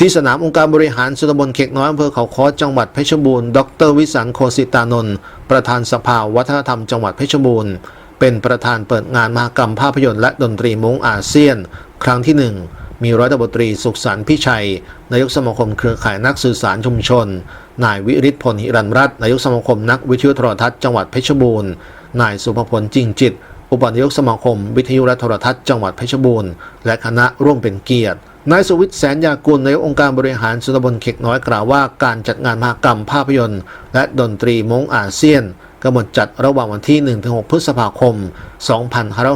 ที่สนามองค์การบริหารส่วนตำบลเขกน้อยอำเภอเขาค้อจังหวัดเพชรบูรณ์ ดรวิสันต์โคสิตานนท์ประธานสภาวัฒนธรรมจังหวัดเพชรบูรณ์ เป็นประธานเปิดงานมหกรรมภาพยนตร์และดนตรีม้งอาเซียน ครั้งที่หนึ่งมีร้อยตำรวจตรีสุขสันต์พิชัย นายกสมาคมเครือข่ายนักสื่อสารชุมชน นายวิริศพลหิรันรัตน์นายกสมาคมนักวิทยุโทรทัศน์จังหวัดเพชรบูรณ์ นายสุภพลจริงจิต อุปนายกสมาคม วิทยุและโทรทัศน์จังหวัดเพชรบูรณ์ และคณะร่วมเป็นเกียรติ นายสุวิทย์แสนยากุลในองค์การบริหารส่วนตำบลเขกน้อยกล่าวว่าการจัดงานมหกรรมภาพยนตร์ และดนตรีมงอาเซียนกำหนดจัดระหว่างวันที่ 1-6 พฤษภาคม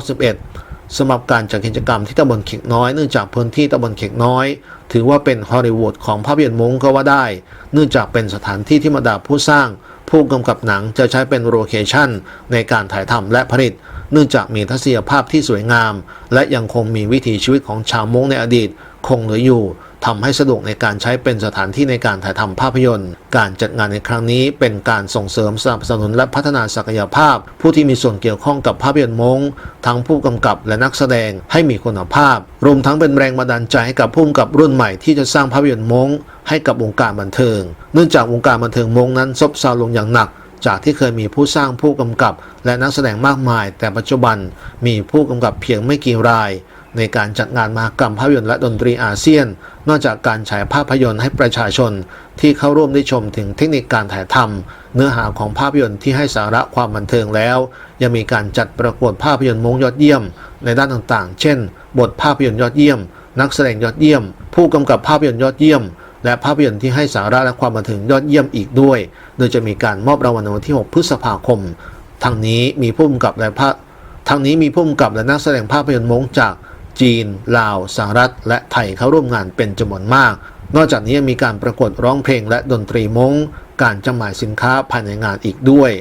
2561สำหรับการจัดกิจกรรมที่ตำบลเขกน้อยเนื่องจากพื้นที่ตำบลเขกน้อย ถือว่าเป็นฮอลลีวูดของภาพยนตร์มงก็ว่าได้ เนื่องจากเป็นสถานที่ที่บรรดาผู้สร้าง ผู้กำกับหนังจะใช้เป็นโลเคชั่นในการถ่ายทำและผลิต เนื่องจากมีทัศนียภาพที่สวยงาม และยังคงมีวิถีชีวิตของชาวมงในอดีต คงเหลืออยู่ทำให้สะดวกในการใช้เป็นสถานที่ในการถ่ายทำภาพยนตร์ การจัดงานในครั้งนี้เป็นการส่งเสริมสนับสนุนและพัฒนาศักยภาพ ผู้ที่มีส่วนเกี่ยวข้องกับภาพยนตร์ม้งทั้งผู้กำกับและนักแสดงให้มีคุณภาพ รวมทั้งเป็นแรงบันดาลใจให้กับผู้กำกับรุ่นใหม่ที่จะสร้างภาพยนตร์ม้งให้กับวงการบันเทิง เนื่องจากวงการบันเทิงม้งนั้นซบเซาลงอย่างหนักจากที่เคยมีผู้สร้างผู้กำกับ และนักแสดงมากมาย แต่ปัจจุบันมีผู้กำกับเพียงไม่กี่ราย ในการจัดงานมหกรรมภาพยนตร์และดนตรีอาเซียน นอกจากการฉายภาพยนตร์ให้ประชาชน ที่เข้าร่วมได้ชมถึงเทคนิคการถ่ายทำเนื้อหาของภาพยนตร์ที่ให้สาระความบันเทิงแล้ว ยังมีการจัดประกวดภาพยนตร์มงยอดเยี่ยม ในด้านต่างๆ เช่น บทภาพยนตร์ยอดเยี่ยม นักแสดงยอดเยี่ยม ผู้กำกับภาพยนตร์ยอดเยี่ยม และภาพยนตร์ที่ให้สาระและความบันเทิงยอดเยี่ยมอีกด้วย โดยจะมีการมอบรางวัลในวันที่ 6 พฤษภาคมทั้งนี้มีผู้กำกับและภาพทั้งนี้มีผู้กำกับและนักแสดงภาพยนตร์มงจาก จีน ลาว สหรัฐ และไทยเข้าร่วมงานเป็นจำนวนมาก นอกจากนี้ยังมีการประกวดร้องเพลงและดนตรีมงการจำหน่ายสินค้าภายในงานอีกด้วย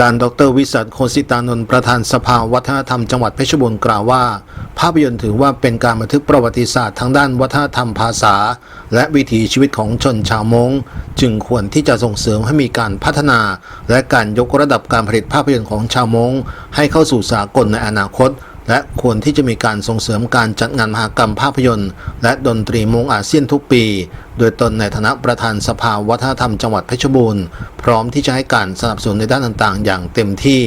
ด้านดรวิสัทโคสิตานนท์ประธานสภาวัฒนธรรมจังหวัดเพชรบูรณ์กล่าวว่า ภาพยนตร์ถือว่าเป็นการบันทึกประวัติศาสตร์ทางด้านวัฒนธรรมภาษา และวิถีชีวิตของชนชาวมงจึงควรที่จะส่งเสริมให้มีการพัฒนา และการยกระดับการผลิตภาพยนตร์ของชาวม้ง ให้เข้าสู่สากลในอนาคต และควรที่จะมีการส่งเสริมการจัดงานมหกรรมภาพยนตร์ และดนตรีมงอาเซียนทุกปี โดยตนในฐานะประธานสภาวัฒนธรรมจังหวัดเพชรบูรณ์ พร้อมที่จะให้การสนับสนุนในด้านต่างๆ อย่างเต็มที่